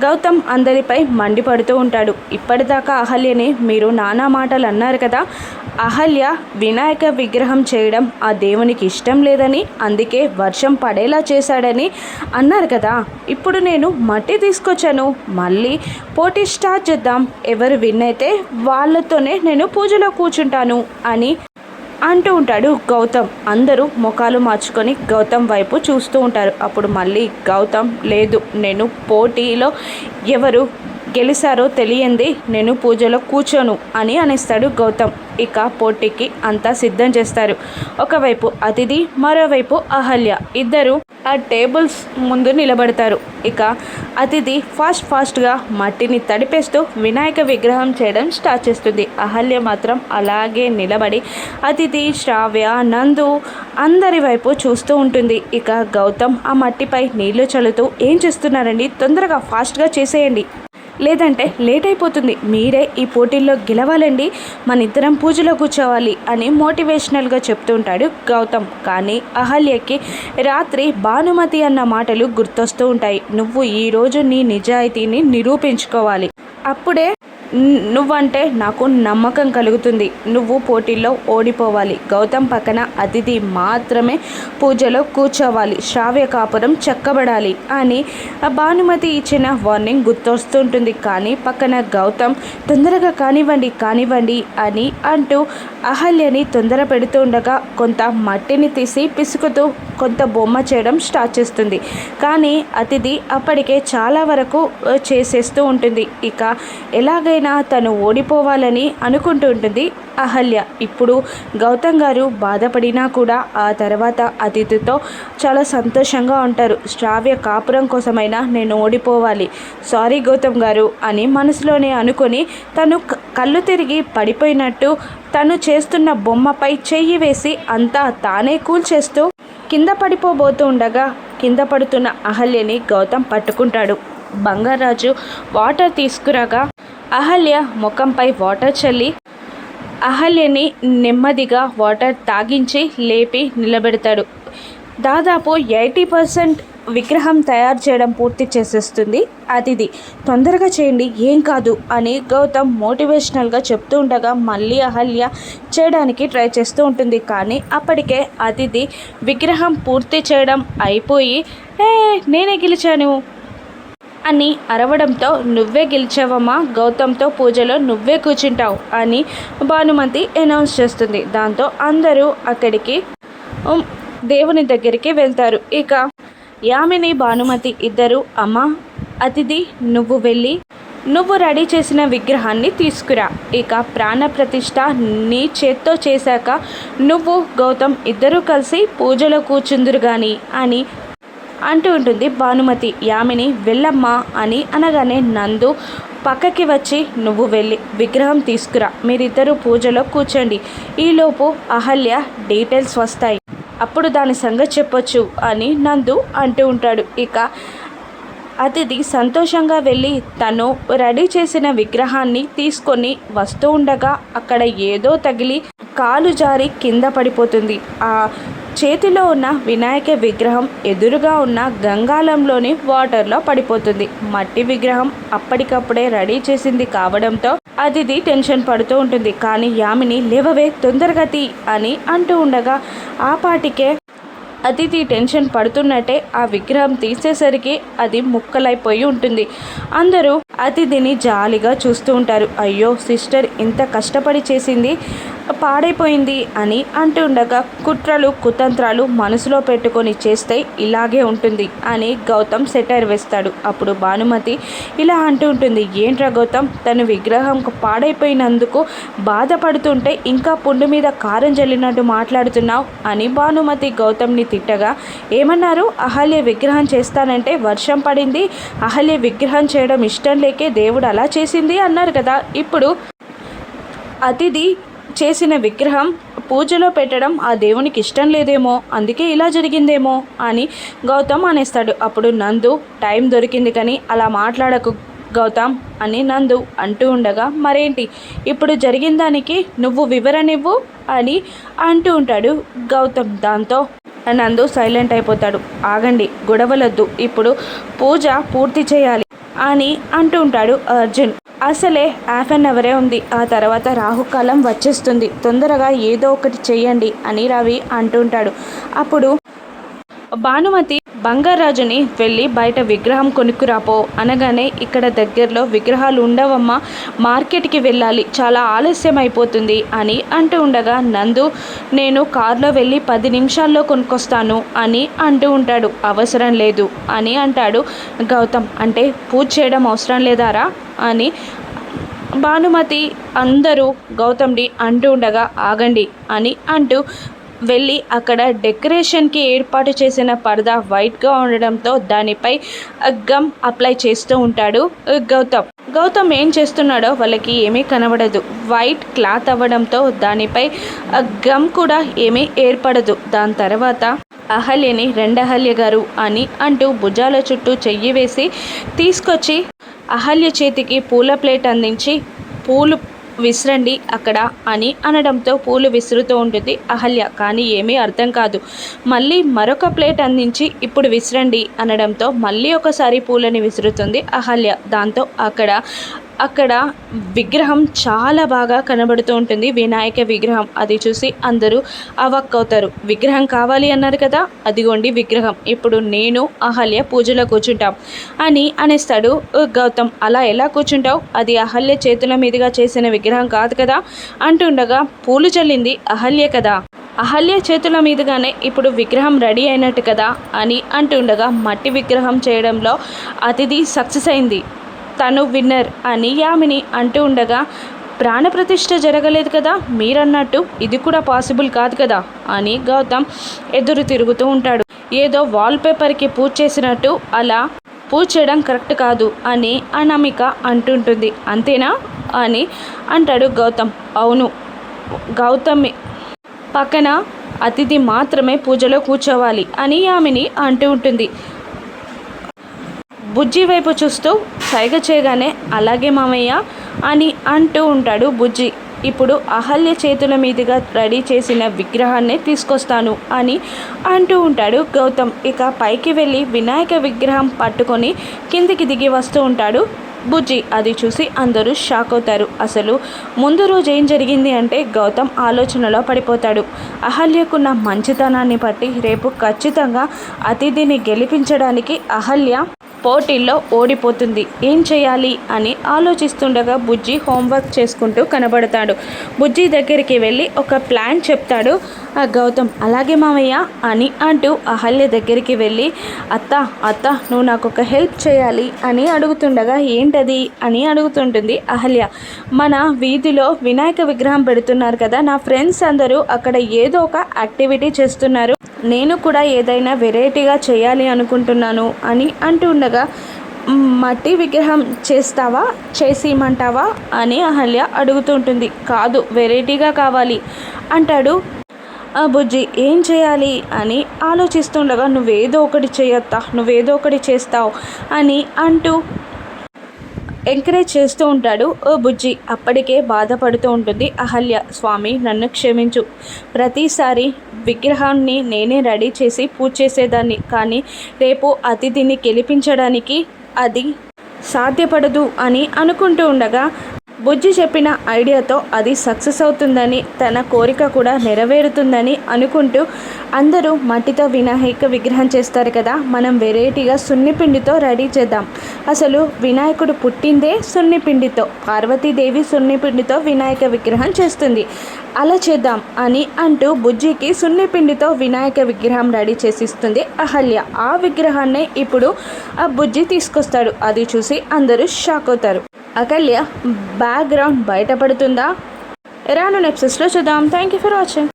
గౌతమ్ అందరిపై మండిపడుతూ ఉంటాడు. ఇప్పటిదాకా అహల్యని మీరు నానా మాటలు అన్నారు కదా. అహల్య వినాయక విగ్రహం చేయడం ఆ దేవునికి ఇష్టం లేదని అందుకే వర్షం పడేలా చేశాడని అన్నారు కదా. ఇప్పుడు నేను మట్టి తీసుకొచ్చాను. మళ్ళీ పోటీ స్టార్ట్ చేద్దాం. ఎవరు విన్ అయితే వాళ్ళతోనే నేను పూజలో కూర్చుంటాను అని అంటూ ఉంటాడు గౌతమ్. అందరూ ముఖాలు మార్చుకొని గౌతమ్ వైపు చూస్తూ ఉంటారు. అప్పుడు మళ్ళీ గౌతమ్ లేదు నేను పోటీలో ఎవరు గెలిచారో తెలియంది నేను పూజలో కూర్చోను అని అనేస్తాడు గౌతమ్. ఇక పోటీకి అంతా సిద్ధం చేస్తారు. ఒకవైపు అతిథి మరోవైపు అహల్య. ఇద్దరు ఆ టేబుల్స్ ముందు నిలబడతారు. ఇక అతిథి ఫాస్ట్ ఫాస్ట్గా మట్టిని తడిపేస్తూ వినాయక విగ్రహం చేయడం స్టార్ట్ చేస్తుంది. అహల్య మాత్రం అలాగే నిలబడి అతిథి శ్రావ్య నందు అందరి వైపు చూస్తూ ఉంటుంది. ఇక గౌతమ్ ఆ మట్టిపై నీళ్ళు చల్లుతూ ఏం చేస్తున్నారండి? తొందరగా ఫాస్ట్గా చేసేయండి. లేదంటే లేట్ అయిపోతుంది. మీరే ఈ పోటీల్లో గెలవాలండి. మన ఇద్దరం పూజలో కూర్చోవాలి అని మోటివేషనల్గా చెప్తుంటాడు గౌతమ్. కానీ అహల్యకి రాత్రి భానుమతి అన్న మాటలు గుర్తొస్తూ ఉంటాయి. నువ్వు ఈరోజు నీ నిజాయితీని నిరూపించుకోవాలి. అప్పుడే నువ్వంటే నాకు నమ్మకం కలుగుతుంది. నువ్వు పోటీల్లో ఓడిపోవాలి. గౌతమ్ పక్కన అతిథి మాత్రమే పూజలో కూర్చోవాలి. శ్రావ్య కాపురం చెక్కబడాలి అని ఆ భానుమతి ఇచ్చిన వార్నింగ్ గుర్తొస్తుంటుంది. కానీ పక్కన గౌతమ్ తొందరగా కానివ్వండి కానివ్వండి అని అంటూ అహల్యని తొందర పెడుతూ ఉండగా కొంత మట్టిని తీసి పిసుకుతూ కొంత బొమ్మ చేయడం స్టార్ట్ చేస్తుంది. కానీ అతిథి అప్పటికే చాలా వరకు చేసేస్తూ ఉంటుంది. ఇక ఎలాగైనా తను ఓడిపోవాలని అనుకుంటుంటుంది అహల్య. ఇప్పుడు గౌతమ్ గారు బాధపడినా కూడా ఆ తర్వాత అతిథితో చాలా సంతోషంగా ఉంటారు. శ్రావ్య కాపురం కోసమైనా నేను ఓడిపోవాలి. సారీ గౌతమ్ గారు అని మనసులోనే అనుకొని తను కళ్ళు తిరిగి పడిపోయినట్టు తను చేస్తున్న బొమ్మపై చెయ్యి వేసి అంతా తానే కూల్చేస్తూ కింద పడిపోబోతూ ఉండగా కింద పడుతున్న అహల్యని గౌతమ్ పట్టుకుంటాడు. బంగారాజు వాటర్ తీసుకురాగా అహల్య ముఖంపై వాటర్ చల్లి అహల్యని నెమ్మదిగా వాటర్ తాగించి లేపి నిలబెడతాడు. దాదాపు ఎయిటీ పర్సెంట్ విగ్రహం తయారు చేయడం పూర్తి చేసేస్తుంది. అతిథి తొందరగా చేయండి ఏం కాదు అని గౌతమ్ మోటివేషనల్గా చెప్తూ ఉండగా మళ్ళీ అహల్య చేయడానికి ట్రై చేస్తూ ఉంటుంది. కానీ అప్పటికే అతిథి విగ్రహం పూర్తి చేయడం అయిపోయి ఏ నేనే గెలిచాను. అని అరవడంతో నువ్వే గెలిచావమ్మా గౌతమ్తో పూజలో నువ్వే కూర్చుంటావు అని భానుమతి అనౌన్స్ చేస్తుంది. దాంతో అందరూ అక్కడికి దేవుని దగ్గరికి వెళ్తారు. ఇక యామిని భానుమతి ఇద్దరు అమ్మ అతిథి నువ్వు వెళ్ళి నువ్వు రెడీ చేసిన విగ్రహాన్ని తీసుకురా. ఇక ప్రాణప్రతిష్ఠ నీ చేత్తో చేశాక నువ్వు గౌతమ్ ఇద్దరూ కలిసి పూజలో కూర్చుందురు గాని అని అంటూ ఉంటుంది భానుమతి. యామిని వెళ్ళమ్మా అని అనగానే నందు పక్కకి వచ్చి నువ్వు వెళ్ళి విగ్రహం తీసుకురా. మీరిద్దరూ పూజలో కూర్చోండి. ఈలోపు అహల్య డీటెయిల్స్ వస్తాయి. అప్పుడు దాని సంగతి చెప్పొచ్చు అని నందు అంటూ ఉంటాడు. ఇక అతిథి సంతోషంగా వెళ్ళి తను రెడీ చేసిన విగ్రహాన్ని తీసుకొని వస్తూ ఉండగా అక్కడ ఏదో తగిలి కాలు జారి కింద పడిపోతుంది. ఆ చేతిలో ఉన్న వినాయక విగ్రహం ఎదురుగా ఉన్న గంగాలంలోని వాటర్లో పడిపోతుంది. మట్టి విగ్రహం అప్పటికప్పుడే రెడీ చేసింది కావడంతో అతిథి టెన్షన్ పడుతూ ఉంటుంది. కానీ యామిని లేవవే తొందరగతి అని అంటూ ఉండగా ఆ పాటికే అతిథి టెన్షన్ పడుతున్నట్టే ఆ విగ్రహం తీసేసరికి అది ముక్కలైపోయి ఉంటుంది. అందరూ అతిథిని జాలిగా చూస్తూ ఉంటారు. అయ్యో సిస్టర్ ఇంత కష్టపడి చేసింది పాడైపోయింది అని అంటూ ఉండగా కుట్రలు కుతంత్రాలు మనసులో పెట్టుకొని చేస్తే ఇలాగే ఉంటుంది అని గౌతమ్ సెటైర్ వేస్తాడు. అప్పుడు భానుమతి ఇలా అంటూ ఉంటుంది ఏంట్రా గౌతమ్ తన విగ్రహం పాడైపోయినందుకు బాధపడుతుంటే ఇంకా పుండు మీద కారం జల్లినట్టు మాట్లాడుతున్నావు అని భానుమతి గౌతమ్ని తిట్టగా ఏమన్నారు? అహల్య విగ్రహం చేస్తానంటే వర్షం పడింది అహల్య విగ్రహం చేయడం ఇష్టం లేకే దేవుడు అలా చేసింది అన్నారు కదా. ఇప్పుడు అతిథి చేసిన విగ్రహం పూజలో పెట్టడం ఆ దేవునికి ఇష్టం లేదేమో అందుకే ఇలా జరిగిందేమో అని గౌతమ్ అనేస్తాడు. అప్పుడు నందు టైం దొరికింది కానీ అలా మాట్లాడకు గౌతమ్ అని నందు అంటూ ఉండగా మరేంటి? ఇప్పుడు జరిగిన దానికి నువ్వు వివరణివ్వు అని అంటూ ఉంటాడు గౌతమ్ దాంతో. నందు సైలెంట్ అయిపోతాడు. ఆగండి గొడవలొద్దు. ఇప్పుడు పూజ పూర్తి చేయాలి. అని అంటూ ఉంటాడు అర్జున్. అసలే హాఫ్ అన్ అవరే ఉంది. ఆ తర్వాత రాహుకాలం వచ్చేస్తుంది. తొందరగా ఏదో ఒకటి చెయ్యండి అని రవి అంటుంటాడు అప్పుడు భానుమతి బంగారాజుని వెళ్ళి బయట విగ్రహం కొనుక్కురాపో. అనగానే ఇక్కడ దగ్గరలో విగ్రహాలు ఉండవమ్మా మార్కెట్కి వెళ్ళాలి చాలా ఆలస్యం అయిపోతుంది అని అంటూ ఉండగా నందు నేను కారులో వెళ్ళి పది నిమిషాల్లో కొనుక్కొస్తాను అని అంటూ ఉంటాడు. అవసరం లేదు అని అంటాడు గౌతమ్. అంటే పూజ చేయడం అవసరం లేదారా అని భానుమతి అందరూ గౌతమ్ని అంటూ ఉండగా ఆగండి అని అంటూ వెళ్ళి అక్కడ డెకరేషన్కి ఏర్పాటు చేసిన పరదా వైట్గా ఉండడంతో దానిపై గమ్ అప్లై చేస్తూ ఉంటాడు గౌతమ్. గౌతమ్ ఏం చేస్తున్నాడో వాళ్ళకి ఏమీ కనబడదు. వైట్ క్లాత్ అవ్వడంతో దానిపై గమ్ కూడా ఏమీ ఏర్పడదు. దాని తర్వాత అహల్యని రెండహల్య గారు అని అంటూ భుజాల చుట్టూ చెయ్యి వేసి తీసుకొచ్చి అహల్య చేతికి పూల ప్లేట్ అందించి పూలు విసిరండి అక్కడ అని అనడంతో పూలు విసురుతూ ఉంటుంది అహల్య. కానీ ఏమీ అర్థం కాదు. మళ్ళీ మరొక ప్లేట్ అందించి ఇప్పుడు విసిరండి అనడంతో మళ్ళీ ఒకసారి పూలని విసురుతుంది అహల్య. దాంతో అక్కడ అక్కడ విగ్రహం చాలా బాగా కనబడుతూ ఉంటుంది. వినాయక విగ్రహం అది చూసి అందరూ అవక్కవుతారు. విగ్రహం కావాలి అన్నారు కదా? అదిగోండి విగ్రహం. ఇప్పుడు నేను అహల్య పూజలో కూర్చుంటాం. అని అనేస్తాడు గౌతమ్ అలా ఎలా కూర్చుంటావు? అది అహల్య చేతుల మీదుగా చేసిన విగ్రహం కాదు కదా? అంటుండగా పూలు చల్లింది అహల్య కదా? అహల్య చేతుల మీదుగానే ఇప్పుడు విగ్రహం రెడీ అయినట్టు కదా? అని అంటుండగా మట్టి విగ్రహం చేయడంలో అతిథి సక్సెస్ అయింది. తను విన్నర్ అని యామిని అంటూ ఉండగా ప్రాణప్రతిష్ఠ జరగలేదు కదా మీరన్నట్టు ఇది కూడా పాసిబుల్ కాదు కదా అని గౌతమ్ ఎదురు తిరుగుతూ ఉంటాడు. ఏదో వాల్పేపర్కి పూజ చేసినట్టు అలా పూజ చేయడం కరెక్ట్ కాదు అని అనామిక అంటుంటుంది. అంతేనా అని అంటాడు గౌతమ్. అవును గౌతమ్. పక్కన అతిథి మాత్రమే పూజలో కూర్చోవాలి అని ఆమెని అంటూ ఉంటుంది. బుజ్జి వైపు చూస్తూ సైగ చేయగానే అలాగే మామయ్య అని అంటూ ఉంటాడు బుజ్జి. ఇప్పుడు అహల్య చేతుల మీదుగా రెడీ చేసిన విగ్రహాన్ని తీసుకొస్తాను అని అంటూ ఉంటాడు గౌతమ్. ఇక పైకి వెళ్ళి వినాయక విగ్రహం పట్టుకొని కిందికి దిగి వస్తూ ఉంటాడు బుజ్జి. అది చూసి అందరూ షాక్ అవుతారు. అసలు ముందు రోజు ఏం జరిగింది అంటే గౌతమ్ ఆలోచనలో పడిపోతాడు. అహల్యకున్న మంచితనాన్ని బట్టి రేపు ఖచ్చితంగా అతిథిని గెలిపించడానికి అహల్య పోటీల్లో ఓడిపోతుంది. ఏం చేయాలి అని ఆలోచిస్తుండగా బుజ్జి హోంవర్క్ చేసుకుంటూ కనబడతాడు. బుజ్జి దగ్గరికి వెళ్ళి ఒక ప్లాన్ చెప్తాడు. గౌతమ్ అలాగే మామయ్య అని అంటూ అహల్య దగ్గరికి వెళ్ళి అత్త అత్త నువ్వు నాకు ఒక హెల్ప్ చేయాలి అని అడుగుతుండగా ఏంటది? అని అడుగుతుంటుంది అహల్య. మన వీధిలో వినాయక విగ్రహం పెడుతున్నారు కదా నా ఫ్రెండ్స్ అందరూ అక్కడ ఏదో ఒక యాక్టివిటీ చేస్తున్నారు. నేను కూడా ఏదైనా వెరైటీగా చేయాలి అనుకుంటున్నాను అని అంటుండగా మట్టి విగ్రహం చేస్తావా? చేసేయమంటావా అని అహల్య అడుగుతుంటుంది. కాదు వెరైటీగా కావాలి. అంటాడు. బుజ్జి ఏం చేయాలి? అని ఆలోచిస్తుండగా నువ్వేదో ఒకటి చేయొత్తా నువ్వేదో ఒకటి చేస్తావు అని అంటూ ఎంకరేజ్ చేస్తూ ఉంటాడు. ఓ బుజ్జి అప్పటికే బాధపడుతూ ఉంటుంది అహల్య. స్వామి నన్ను క్షమించు. ప్రతిసారి విగ్రహాన్ని నేనే రెడీ చేసి పూజ చేసేదాన్ని. కానీ రేపు అతిథిని గెలిపించడానికి అది సాధ్యపడదు అని అనుకుంటూ ఉండగా బుజ్జి చెప్పిన ఐడియాతో అది సక్సెస్ అవుతుందని తన కోరిక కూడా నెరవేరుతుందని అనుకుంటూ అందరూ మట్టితో వినాయక విగ్రహం చేస్తారు కదా మనం వెరైటీగా సున్నిపిండితో రెడీ చేద్దాం. అసలు వినాయకుడు పుట్టిందే సున్నిపిండితో పార్వతీదేవి సున్నిపిండితో వినాయక విగ్రహం చేస్తుంది. అలా చేద్దాం అని అంటూ బుజ్జికి సున్నిపిండితో వినాయక విగ్రహం రెడీ చేసిస్తుంది అహల్య. ఆ విగ్రహాన్ని ఇప్పుడు ఆ బుజ్జి తీసుకొస్తాడు. అది చూసి అందరూ షాక్ అవుతారు. అకల్య బ్యాక్గ్రౌండ్ బయటపడుతుందా? రాను నెప్సెస్లో చూద్దాం. Thank you for watching